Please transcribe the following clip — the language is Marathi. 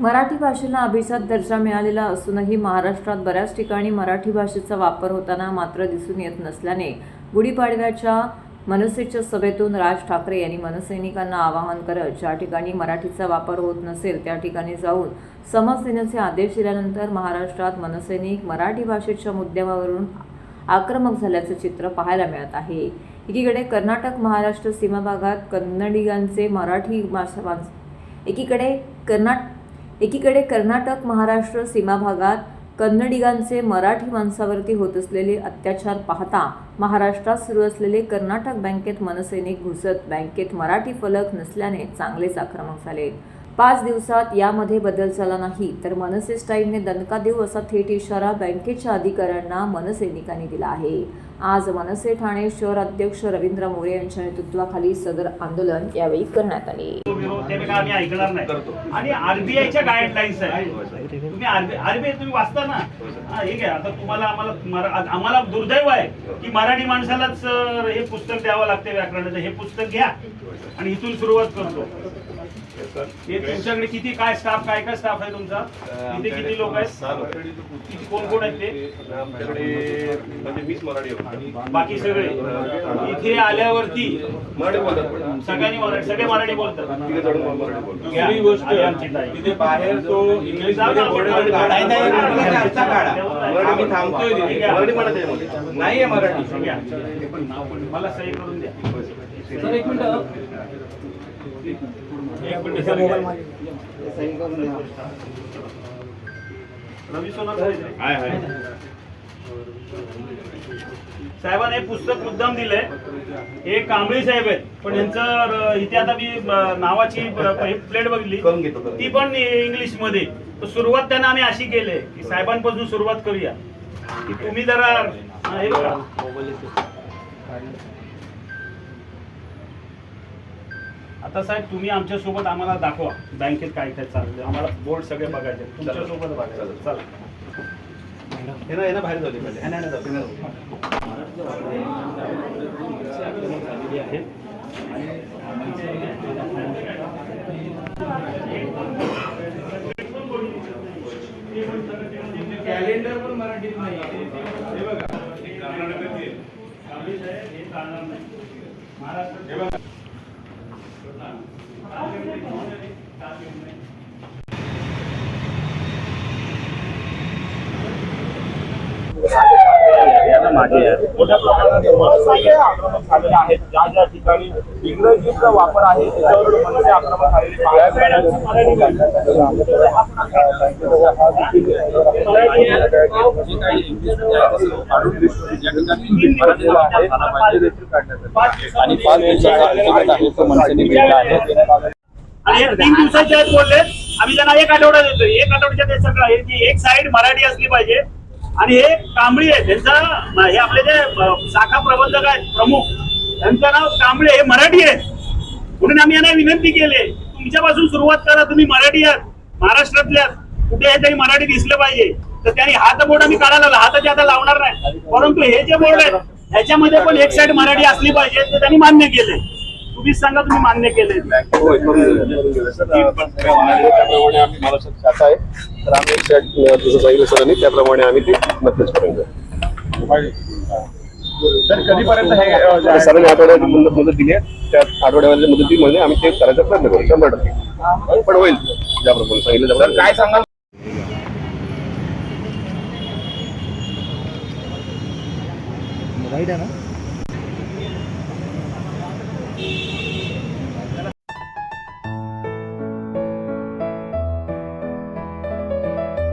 मराठी भाषेला अभिजात दर्जा मिळालेला असूनही महाराष्ट्रात बऱ्याच ठिकाणी मराठी भाषेचा वापर होताना मात्र दिसून येत नसल्याने गुढीपाडव्याच्या मनसेच्या सभेतून राज ठाकरे यांनी मनसैनिकांना आवाहन करत ज्या ठिकाणी मराठीचा वापर होत नसेल त्या ठिकाणी जाऊन समज देण्याचे आदेश दिल्यानंतर महाराष्ट्रात मनसैनिक मराठी भाषेच्या मुद्द्यावरून आक्रमक झाल्याचं चित्र पाहायला मिळत आहे. एकीकडे कर्नाटक महाराष्ट्र सीमा भागात कन्नडिगांचे मराठी भाषा एकीकडे कर्नाट एकीकडे कर्नाटक महाराष्ट्र सीमा भागात कन्नडिगांचे मराठी माणसावरती होत असलेले अत्याचार पाहता महाराष्ट्रात सुरू असलेले कर्नाटक बँकेत मनसैनिक घुसत बँकेत मराठी फलक नसल्याने चांगलेच आक्रमक झाले. पाच दिवसात यामध्ये बदल झाला नाही. तर मनसे स्टाईलने दणका देऊ असा थेट इशारा बँकेच्या अधिकाऱ्यांना मनसैनिकांनी दिला आहे. आज मनसे ठाणे शहर अध्यक्ष रवींद्र मोरे यांच्या नेतृत्वाखाली सदर आंदोलन यावेळी करण्यात आले. आणि आरबीआयच्या गाईडलाईन्स आहे तुम्ही आरबीआय तुम्ही वाचता ना? हे घ्या. आता तुम्हाला आम्हाला आम्हाला दुर्दैव आहे की मराठी माणसालाच हे पुस्तक द्यावं लागते व्याकरणाचं. हे पुस्तक घ्या आणि इथून सुरुवात करतो. हे तुमच्याकडे किती काय स्टाफ काय काय स्टाफ आहे तुमचा? किती किती लोक आहेत? किती कोण कोण आहेत ते? आमच्याकडे म्हणजे वीस मराठी बाकी सगळे? इथे आल्यावरती मराठी बोलतात. सगळ्यांनी मराठी सगळे मराठी बोलतात. तिथे बाहेर तो इंग्लिश. नाही, आम्ही थांबतोय आहे मराठी. मला सही करून द्या. सर एक मिनिट. रवी. साहेबांनी हे पुस्तक मुद्दाम दिलंय. हे कांबळी साहेब आहेत. पण यांचं इथे आता मी नावाची प्लेट बघितली. करून घेतो, करून ती पण इंग्लिशमध्ये. तर सुरुवात त्यांना आम्ही अशी केली की साहेबांपासून सुरुवात करूया. की तुम्ही जरा हा, हे बघा. आता साहेब तुम्ही आमच्यासोबत आम्हाला दाखवा. बँकेत काय काय चाललंय. आम्हाला बोर्ड सगळे बघायचे. तुमच्यासोबत बघायचं. चला. हे ना हे ना बाहेर जाऊ दे. पहिले. हे नाही, नाही जाऊ दे. कॅलेंडर पण मराठीत नाही हे बघा. हे चालणार नाही. महाराष्ट्र मोठ्या प्रमाणात मनसे आक्रमक झालेले आहेत. ज्या ज्या ठिकाणी इंग्रजीचा वापर आहे त्याच्यावर मनसे आक्रमक झालेले पाहायला मिळाले. आणि पाच दिवसाचा अल्टिमेट आहे तो मनसेने दिलेला आहे. आणि हे तीन दिवसाचे आहेत बोलले. आम्ही त्यांना एक आठवडा देतो एक आठवड्याच्या ते सगळं आहे की एक साईड मराठी असली पाहिजे. आणि हे कांबळी आहे त्यांचा हे आपले जे शाखा प्रबंधक आहेत प्रमुख त्यांचं नाव कांबळे. हे मराठी आहेत. म्हणून आम्ही यांना विनंती केली तुमच्यापासून सुरुवात करा. तुम्ही मराठी आहात महाराष्ट्रातल्या कुठे हे तरी मराठी दिसलं पाहिजे. तर त्यांनी हात बोर्ड आम्ही काढायला लागला. हाताचे आता लावणार नाही. परंतु हे जे बोर्ड आहेत ह्याच्यामध्ये पण एक साईड मराठी असली पाहिजे ते त्यांनी मान्य केले तुम्हीच सांगा तुम्ही मान्य केले. आम्ही महाराष्ट्रात शाखा आहे. तर आम्ही एक set, अं, जसं सांगितलं सरांनी त्याप्रमाणे आम्ही ते नक्कीच करून. तर कधीपर्यंत हे सरांनी मुदत मुदत दिली आहे. त्या आठवड्यामध्ये मुदतीमध्ये आम्ही ते करायचा प्रयत्न करू. शंभर टक्के. पण होईल. ज्याप्रमाणे सांगितलं तर काय सांगाल? राईट आहे ना?